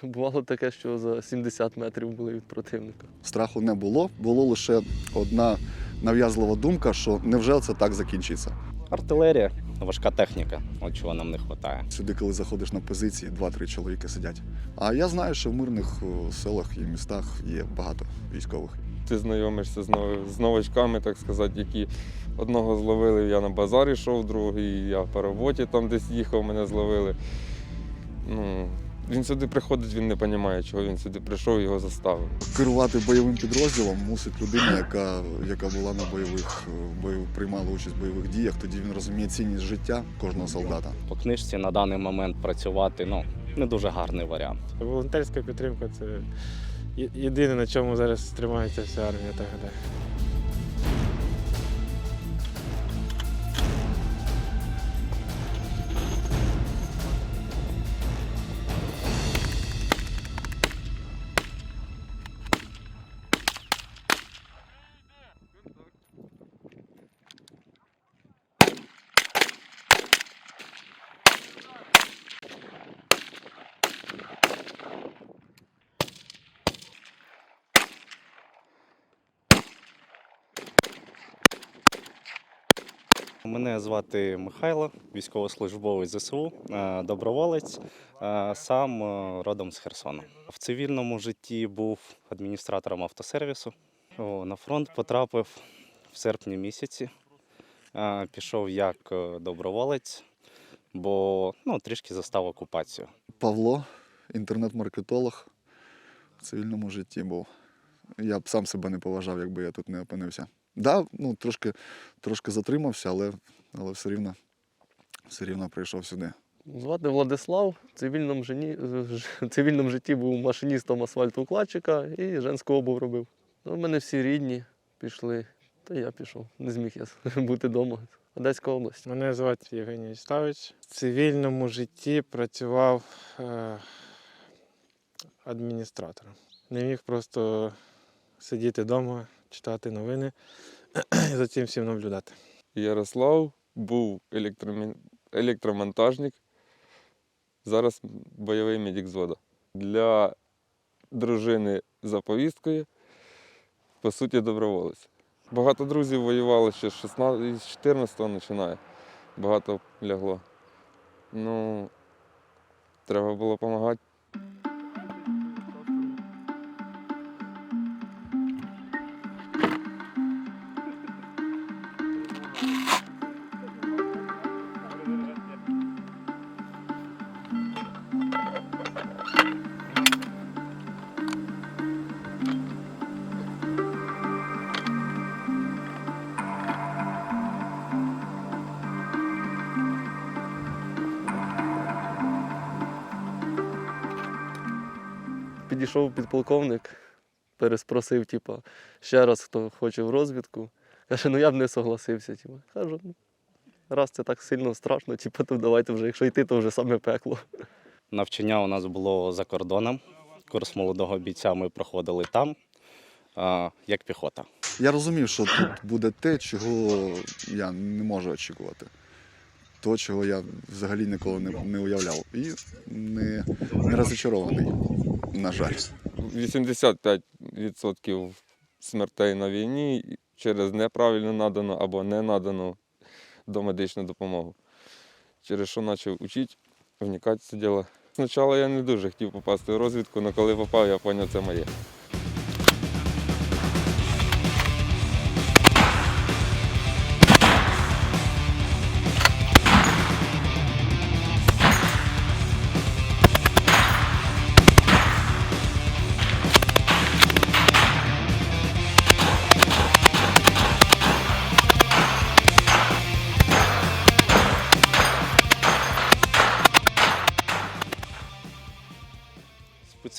Бувало таке, що за 70 метрів були від противника. Страху не було. Було лише одна нав'язлива думка, що невже це так закінчиться. Артилерія, важка техніка, от чого нам не вистачає. Сюди, коли заходиш на позиції, два-три чоловіки сидять. А я знаю, що в мирних селах і містах є багато військових. ти знайомишся з, нов- з новачками, так сказати, які одного зловили, я на базар йшов, другий я по роботі там десь їхав, мене зловили. Ну, він сюди приходить, він не розуміє, чого він сюди прийшов, його заставили. Керувати бойовим підрозділом мусить людина, яка, яка була на бойових, е, бойов, приймала участь в бойових діях. Тоді він розуміє цінність життя кожного солдата. По книжці на даний момент працювати ну, не дуже гарний варіант. Волонтерська підтримка це єдине, на чому зараз тримається вся армія, так гадаю. Мене звати Михайло, військовослужбовець ЗСУ, е, доброволець, е, сам е, родом з Херсона. В цивільному житті був адміністратором автосервісу. На фронт потрапив в серпні місяці. Пішов як доброволець, бо ну, трішки застав окупацію. Павло, інтернет-маркетолог в цивільному житті був. Я б сам себе не поважав, якби я тут не опинився. Да, ну, трошки, трошки затримався, але, але все рівно, все рівно прийшов сюди. Звати Владислав, в цивільному, жені... в цивільному житті був машиністом асфальтоукладчика і женську обув робив. Ну, в мене всі рідні пішли, та я пішов. Не зміг я бути вдома. Одеська область. Мене звати Євгеній Вячеславович. В цивільному житті працював е, адміністратором. Не міг просто сидіти вдома, читати новини і за цим всім наблюдати. Ярослав був електромонтажник, зараз бойовий медик звода. Для дружини за повісткою, по суті, доброволець. Багато друзів воювали ще з 16 14-го починає. Багато лягло. Ну, треба було допомагати. Підійшов підполковник, переспросив, типа, ще раз, хто хоче в розвідку. Каже, ну я б не согласився. Типа. Кажу, ну, раз це так сильно страшно, типа, то давайте вже, якщо йти, то вже саме пекло. Навчання у нас було за кордоном. Курс молодого бійця ми проходили там, як піхота. Я розумів, що тут буде те, чого я не можу очікувати. То, чого я взагалі ніколи не, не уявляв. І не, не розчарований, на жаль. 85% смертей на війні через неправильно надану або не надану домедичну допомогу. Через що почав вчити, вникати це діло. Спочатку я не дуже хотів попасти в розвідку, але коли попав, я зрозумів, це моє.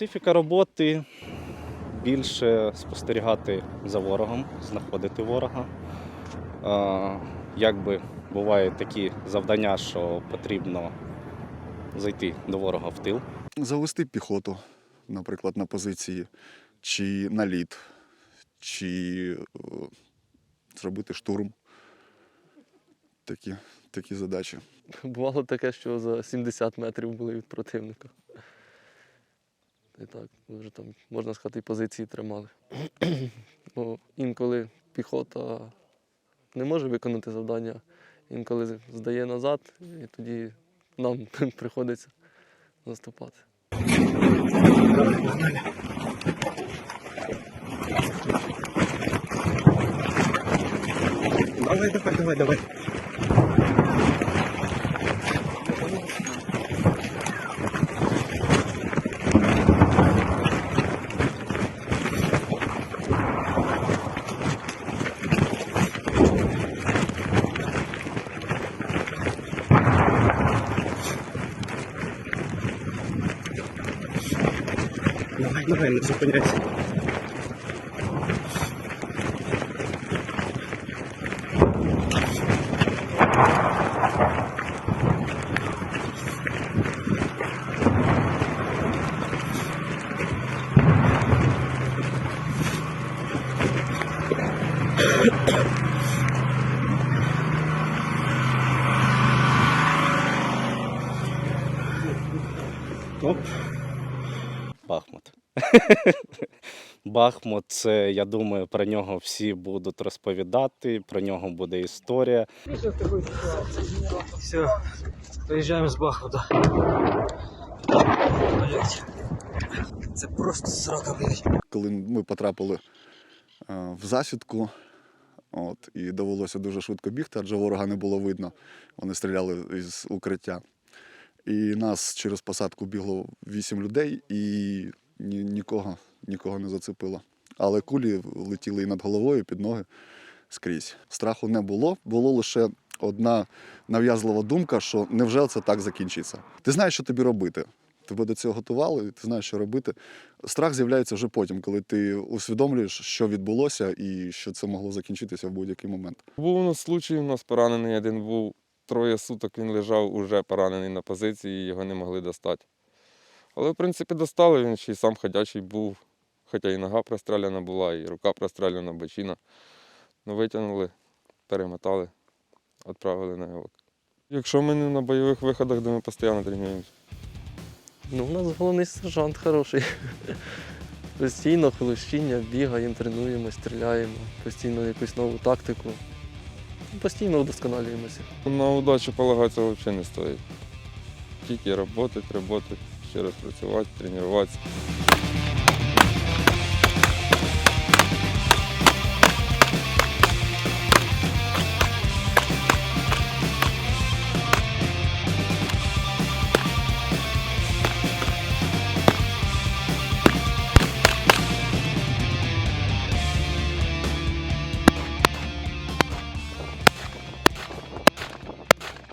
Специфіка роботи більше спостерігати за ворогом, знаходити ворога. Е, Якби бувають такі завдання, що потрібно зайти до ворога в тил. Завести піхоту, наприклад, на позиції, чи на лід, чи е, зробити штурм. Такі, такі задачі. Бувало таке, що за 70 метрів були від противника. І так, вже там, можна сказати, позиції тримали. Бо інколи піхота не може виконати завдання, інколи здає назад, і тоді нам приходиться наступати. Давай, давай, давай, давай. Давай, давай, Бахмут. Це, я думаю, про нього всі будуть розповідати, про нього буде історія. Все, приїжджаємо з Бахмута. Це просто срака, блять. Коли ми потрапили е, в засідку, от, і довелося дуже швидко бігти, адже ворога не було видно. Вони стріляли із укриття. І нас через посадку бігло вісім людей, і ні, нікого, нікого не зацепило. Але кулі летіли і над головою, і під ноги скрізь. Страху не було, було лише одна нав'язлива думка, що невже це так закінчиться. Ти знаєш, що тобі робити. Тебе до цього готували, ти знаєш, що робити. Страх з'являється вже потім, коли ти усвідомлюєш, що відбулося, і що це могло закінчитися в будь-який момент. Був у нас случай, у нас поранений один був. Троє суток він лежав уже поранений на позиції, його не могли достати. Але, в принципі, достали, він ще й сам ходячий був. Хоча і нога простріляна була, і рука простріляна, бочина. Ну, витягнули, перемотали, відправили на ЕВОК. Якщо ми не на бойових виходах, де ми постійно тренуємося. Ну, у нас головний сержант хороший. Постійно холощіння, бігаємо, тренуємо, стріляємо, постійно якусь нову тактику. Постійно вдосконалюємося. На удачу полагатися взагалі не стоїть. Тільки працювати, працювати, ще раз працювати, тренуватися.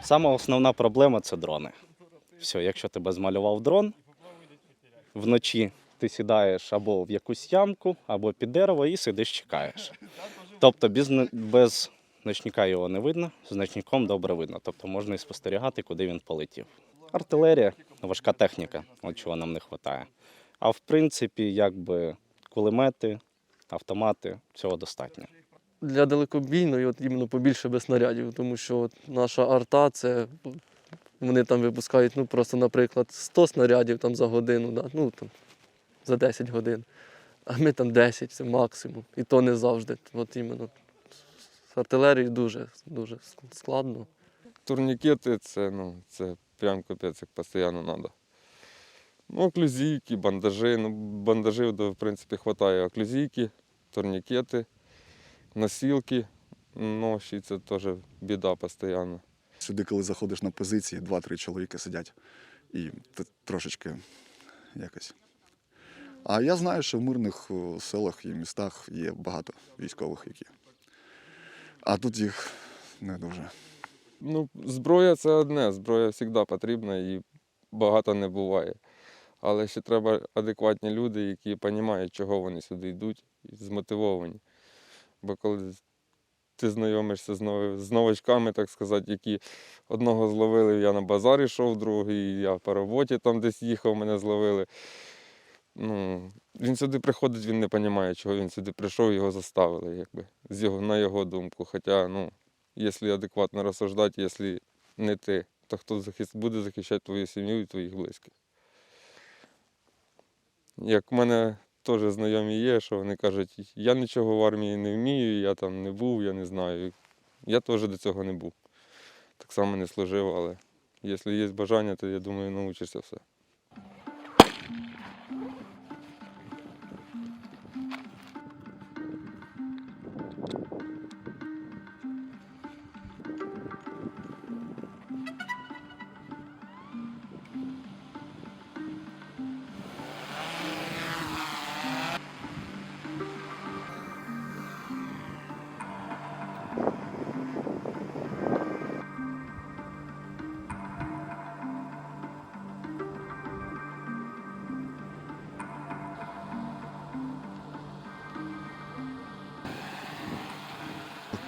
Сама основна проблема це дрони. Все, якщо тебе змалював дрон, вночі ти сідаєш або в якусь ямку, або під дерево і сидиш, чекаєш. Тобто без, без ночника його не видно, з ночником добре видно. Тобто можна і спостерігати, куди він полетів. Артилерія, важка техніка, от чого нам не вистачає. А в принципі, якби кулемети, автомати, цього достатньо. Для далекобійної от іменно побільше без снарядів, тому що от наша арта це вони там випускають, ну просто, наприклад, 100 снарядів там за годину, да, ну там за 10 годин. А ми там 10, це максимум. І то не завжди. От іменно з артилерією дуже, дуже складно. Турнікети це, ну, це прям капець, як постійно треба. Ну, оклюзійки, бандажі. Ну, бандажів, в принципі, вистачає. Оклюзійки, турнікети, носілки, ноші це теж біда постійно. Сюди, коли заходиш на позиції, два-три чоловіки сидять і трошечки якось. А я знаю, що в мирних селах і містах є багато військових, які. А тут їх не дуже. Ну, зброя це одне, зброя завжди потрібна і багато не буває. Але ще треба адекватні люди, які розуміють, чого вони сюди йдуть, і змотивовані. Бо коли ти знайомишся з, нов... з новачками, так сказати, які одного зловили, я на базар йшов, другий, я по роботі там десь їхав, мене зловили. Ну, він сюди приходить, він не розуміє, чого він сюди прийшов, його заставили, якби, з його, на його думку. Хоча, ну, якщо адекватно розсуждати, якщо не ти, то хто захист... буде захищати твою сім'ю і твоїх близьких? Як в мене теж знайомі є, що вони кажуть, я нічого в армії не вмію, я там не був, я не знаю. Я теж до цього не був. Так само не служив, але якщо є бажання, то я думаю, навчишся все.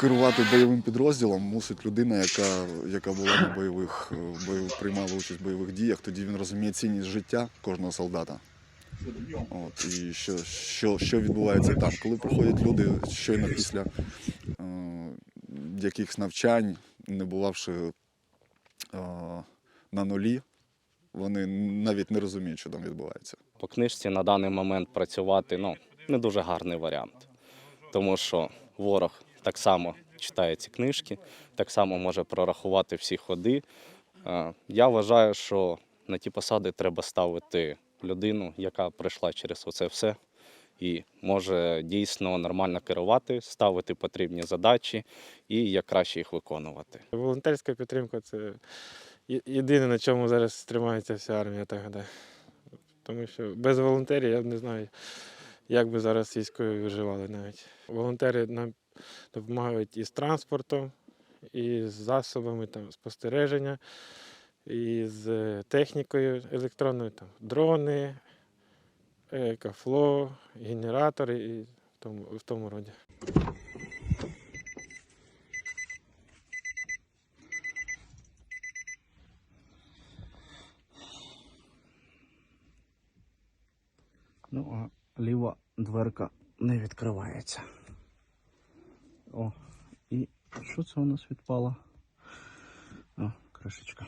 Керувати бойовим підрозділом мусить людина, яка, яка була на бойових, е, бойов, приймала участь в бойових діях. Тоді він розуміє цінність життя кожного солдата. От, і що, що, що відбувається там. Коли приходять люди щойно після е, якихось навчань, не бувавши е, на нулі, вони навіть не розуміють, що там відбувається. По книжці на даний момент працювати ну, не дуже гарний варіант. Тому що ворог так само читає ці книжки, так само може прорахувати всі ходи. Е, Я вважаю, що на ті посади треба ставити людину, яка пройшла через оце все і може дійсно нормально керувати, ставити потрібні задачі і як краще їх виконувати. Волонтерська підтримка це єдине, на чому зараз тримається вся армія, так гадаю. Тому що без волонтерів я не знаю, як би зараз військові виживали навіть. Волонтери нам допомагають і з транспортом, і з засобами там, спостереження, і з е, технікою електронною, там, дрони, е, кафло, генератори і в тому, в тому роді. Ну, а ліва дверка не відкривається. О, і що це у нас відпало? О, кришечка.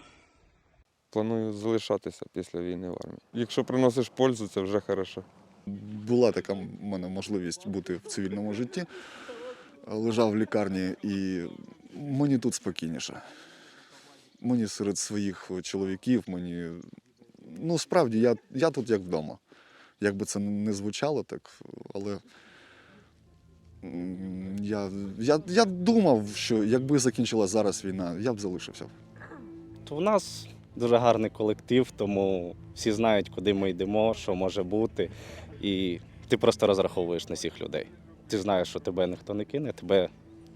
Планую залишатися після війни в армії. Якщо приносиш пользу, це вже хорошо. Була така в мене можливість бути в цивільному житті. Лежав в лікарні і мені тут спокійніше. Мені серед своїх чоловіків, мені. Ну, справді, я, я тут як вдома. Як би це не звучало, так, але я, я, я думав, що якби закінчилась зараз війна, я б залишився. То в нас дуже гарний колектив, тому всі знають, куди ми йдемо, що може бути. І ти просто розраховуєш на всіх людей. Ти знаєш, що тебе ніхто не кине, тебе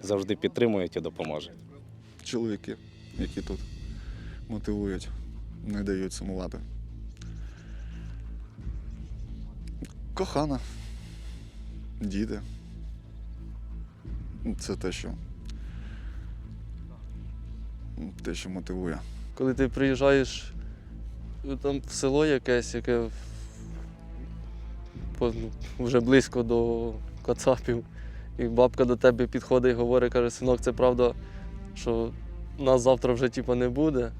завжди підтримують і допоможуть. Чоловіки, які тут мотивують, не дають сумувати. Кохана, діти. Це те, що. Те, що мотивує. Коли ти приїжджаєш ну, там в село якесь, яке ну, вже близько до Кацапів, і бабка до тебе підходить і говорить, каже, синок, це правда, що нас завтра вже типу, не буде.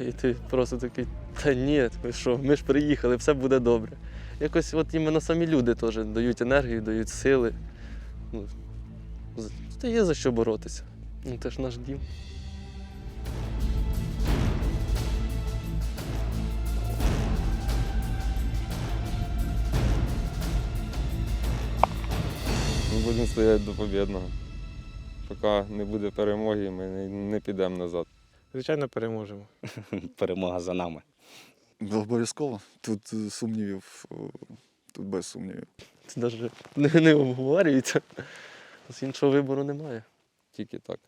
І ти просто такий, та ні, ви що, ми ж приїхали, все буде добре. Якось от іменно самі люди теж дають енергію, дають сили. Ну, та є за що боротися. Ну, це ж наш дім. Ми будемо стояти до побідного. Поки не буде перемоги, ми не, підемо назад. Звичайно, переможемо. Перемога за нами. Обов'язково. Тут е, сумнівів, е, тут без сумнівів. Це навіть не, не обговорюється. З іншого вибору немає. Тільки так.